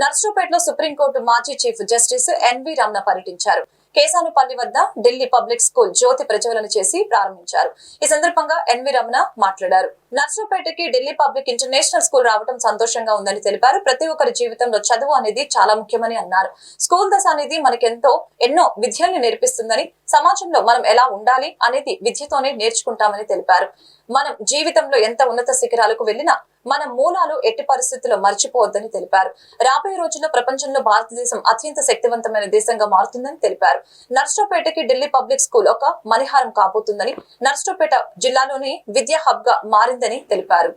నర్సరావుపేటలో supreme court మాజీ chief justice NV Ramana పర్యటించారు. కేసానుపల్లి వద్ద ఢిల్లీ పబ్లిక్ స్కూల్ జ్యోతి ప్రజ్వలన చేసి ప్రారంభించారు. ఈ సందర్భంగా ఎన్వి రమణ మాట్లాడారు. నర్సరావుపేటకి ఢిల్లీ పబ్లిక్ ఇంటర్నేషనల్ స్కూల్ రావడం సంతోషంగా ఉందని తెలిపారు. ప్రతి ఒక్కరి జీవితంలో చదువు అనేది చాలా ముఖ్యమని అన్నారు. స్కూల్ దశ అనేది మనకెంతో ఎన్నో విద్యల్ని నేర్పిస్తుందని సమాజంలో మనం ఎలా ఉండాలి అనేది విద్యతోనే నేర్చుకుంటామని తెలిపారు. మనం జీవితంలో ఎంత ఉన్నత శిఖరాలకు వెళ్ళినా మన మూలాలు ఎట్టి పరిస్థితుల్లో మర్చిపోవద్దని తెలిపారు. రాబోయే రోజుల్లో ప్రపంచంలో భారతదేశం అత్యంత శక్తివంతమైన దేశంగా మారుతుందని తెలిపారు. నర్సరావుపేటకి ఢిల్లీ పబ్లిక్ స్కూల్ ఒక మణిహారం కాబోతుందని నర్సరావుపేట జిల్లాలోని విద్యా హబ్గా మారిందని తెలిపారు.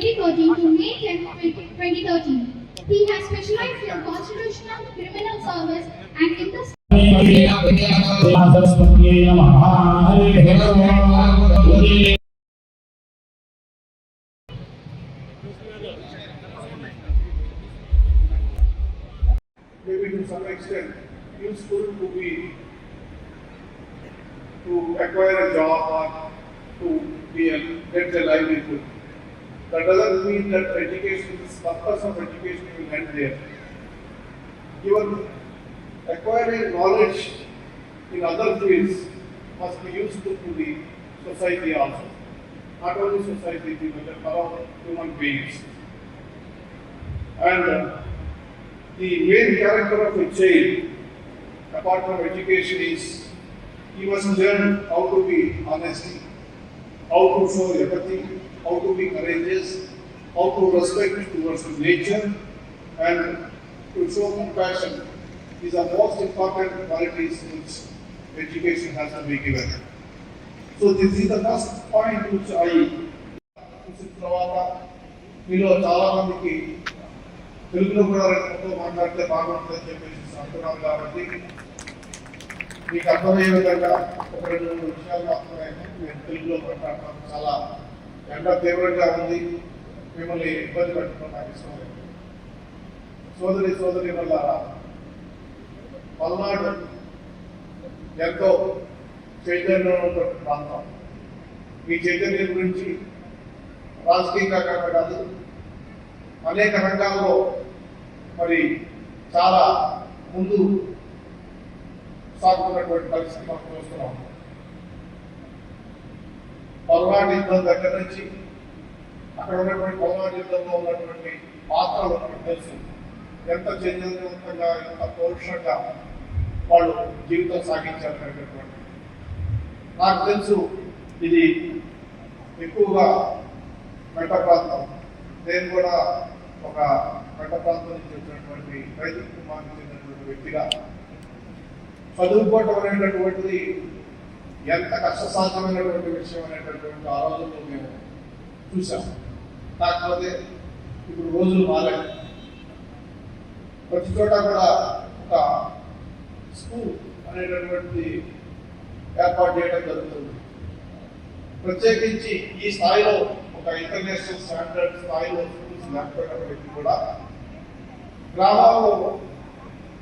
2013 to May 10, 2013. He has specialized in constitutional criminal service and in the maybe to some extent useful to be to acquire a job or to be a, better livelihood. That doesn't mean that education, this purpose of education will end there. Even acquiring knowledge in other fields must be useful to the society also. Not only society, but around human beings. And uh, the main character of a child, apart from education, is he must learn how to be honest, how to show empathy, how to be courageous, how to respect towards nature, and to show compassion. These are most important qualities which education has to be given. So this is the first point which I చూసిన తర్వాత మీలో చాలా మందికి తెలుగులో కూడా రెండు మాట్లాడితే బాగుంటుందని చెప్పేసి అంటున్నాను కాబట్టి మీకు అర్థమయ్యే విధంగా ఒక రెండు మూడు విషయాలు మాత్రమే నేను తెలుగులో మాట్లాడతాను చాలా ఎండ తీవ్రంగా ఉంది. మిమ్మల్ని ఇబ్బంది పెట్టడం నాకు ఇష్టం లేదు. సోదరి సోదరి వల్ల పల్నాడు ఎంతో చైతన్యంలో ప్రాంతం. ఈ చైతన్యం గురించి రాజకీయంగా కాదు అనేక రంగాల్లో మరి చాలా ముందు సాగుతున్నటువంటి పరిస్థితి మనం చూస్తున్నాం. పల్నాడు యుద్ధం దగ్గర నుంచి అక్కడ ఉన్నటువంటి పల్నాడు యుద్ధంలో ఉన్నటువంటి పాత్రలు మనకు తెలుసు. ఎంత చైతన్యవంతంగా ఎంత పౌరుషంగా వాళ్ళు జీవితం సాగించాలనేటటువంటి నాకు తెలుసు ఇది ఎక్కువగా మెట్ట ప్రాంతం. నేను కూడా ఒక మెట్ట ప్రాంతం నుంచి వచ్చినటువంటి రైతు కుటుంబానికి చెందినటువంటి వ్యక్తిగా చదువుకోవటం అనేటటువంటిది ఎంత కష్టసాధ్యమైనటువంటి విషయం అనేటటువంటి ఆలోచనలు మేము చూసాం కాకపోతే ఇప్పుడు రోజులు మారాయి. ప్రతి చోట కూడా ఒక స్కూల్ అనేటటువంటి ఏర్పాటు చేయడం జరుగుతుంది. ప్రత్యేకించి ఈ స్థాయిలో ఒక ఇంటర్నేషనల్ స్టాండర్డ్ స్థాయిలో స్కూల్స్ లేకపోయినప్పటికీ కూడా గ్రామాల్లో